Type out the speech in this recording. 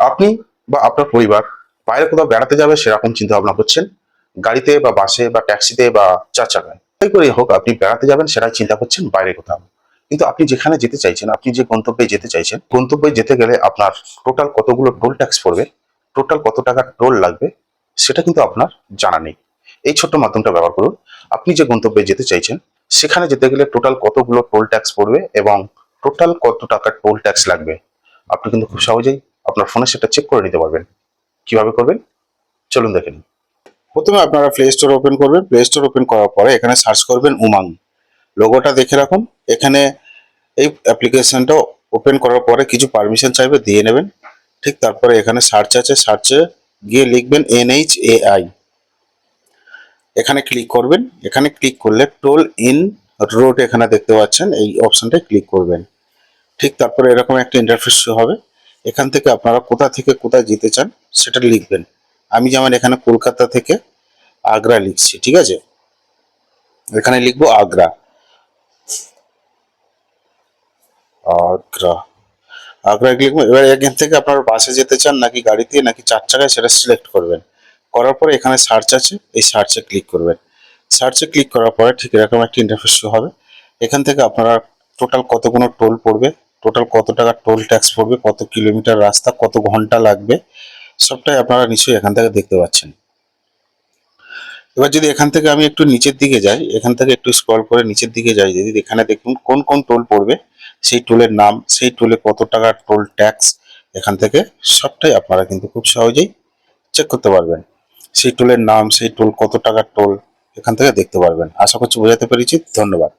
আপনি বা আপনার পরিবার বাইরে কোথাও বেড়াতে যাবে সেরকম চিন্তা ভাবনা করছেন? গাড়িতে বা বাসে বা ট্যাক্সিতে বা চার চাকায় যাই করে হোক, আপনি বেড়াতে যাবেন সেটাই চিন্তা করছেন বাইরে কোথাও। কিন্তু আপনি যেখানে যেতে চাইছেন, আপনি যে গন্তব্যে যেতে চাইছেন, গন্তব্যে যেতে গেলে আপনার টোটাল কতগুলো টোল ট্যাক্স পড়বে? টোটাল কত টাকার টোল লাগবে? সেটা কিন্তু আপনার জানা নেই। এই ছোট্ট মাধ্যমটা ব্যবহার করুন। আপনি যে গন্তব্যে যেতে চাইছেন, সেখানে যেতে গেলে টোটাল কতগুলো টোল ট্যাক্স পড়বে এবং টোটাল কত টাকার টোল ট্যাক্স লাগবে? আপনি কিন্তু খুব সহজেই আপনার ফোনে সেটা চেক করে নিতে পারবেন। কীভাবে করবেন? চলুন দেখে নিন প্রথমে আপনারা প্লে স্টোর ওপেন করবেন। প্লে স্টোর ওপেন করার পরে এখানে সার্চ করবেন উমাং লোগোটা দেখে রাখুন। এখানে এই অ্যাপ্লিকেশনটা ওপেন করার পরে কিছু পারমিশন চাইবে, দিয়ে নেবেন। ঠিক তারপরে এখানে সার্চ আছে। সার্চে গিয়ে লিখবেন এনএইচ এআই এখানে ক্লিক করবেন। এখানে ক্লিক করলে টোল ইন রোড এখানে দেখতে পাচ্ছেন। এই অপশনটায় ক্লিক করবেন। ঠিক তারপরে এরকম একটা ইন্টারফেস হবে। এখান থেকে আপনারা কোথা থেকে কোথায় যেতে চান সেটা লিখবেন। আমি যেমন এখানে কলকাতা থেকে আগ্রা লিখছি, ঠিক আছে? এখানে লিখব আগ্রা। আগ্রা। আগ্রা লিখব, এবার এখান থেকে আপনারা বাসে যেতে চান নাকি গাড়িতে নাকি চার চাকায় সেটা সিলেক্ট করবেন। করার পরে এখানে সার্চ আছে, এই সার্চে ক্লিক করবেন। সার্চে ক্লিক করার পরে ঠিক এরকম একটা ইন্টারফেস হবে। এখান থেকে আপনারা টোটাল কতগুলো টোল পড়বে টোটাল কত টাকা টোল ট্যাক্স পড়বে, কত কিলোমিটার রাস্তা, কত ঘণ্টা লাগবে, সবটাই আপনারা নিশ্চয়ই এখান থেকে দেখতে পাচ্ছেন। এবার যদি এখান থেকে আমি একটু নিচের দিকে যাই, এখান থেকে একটু স্ক্রল করে নিচের দিকে যাই, যদি এখানে দেখুন কোন কোন টোল পড়বে, সেই টোলের নাম, সেই টোলে কত টাকার টোল ট্যাক্স, এখান থেকে সবটাই আপনারা কিন্তু খুব সহজেই চেক করতে পারবেন। সেই টোলের নাম, সেই টোল কত টাকার টোল, এখান থেকে দেখতে পারবেন। আশা করছি বোঝাতে পেরেছি। ধন্যবাদ।